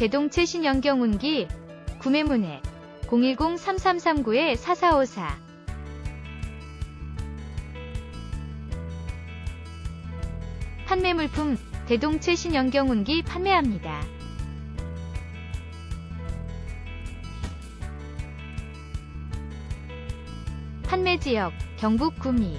대동체 신연경 운기 구매 문의 010-3339-4454 판매 물품 대동체 신연경 운기 판매합니다. 판매 지역 경북 구미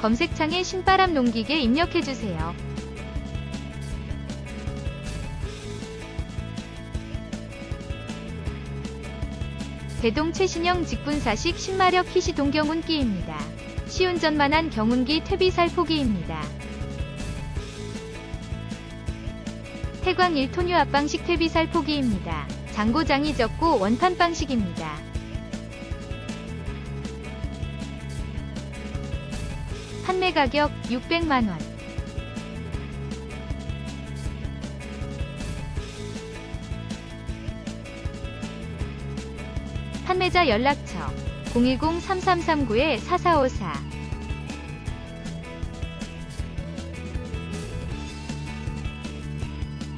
검색창에 신바람 농기계 입력해주세요. 대동 최신형 직분사식 10마력 희시 동경운기입니다. 시운전만한 경운기 퇴비 살포기입니다. 태광 1톤유 앞방식 퇴비 살포기입니다. 장고장이 적고 원판 방식입니다. 판매 가격 600만원. 판매자 연락처 010-3339-4454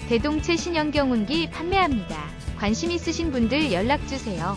대동체 신연경운기 판매합니다. 관심 있으신 분들 연락주세요.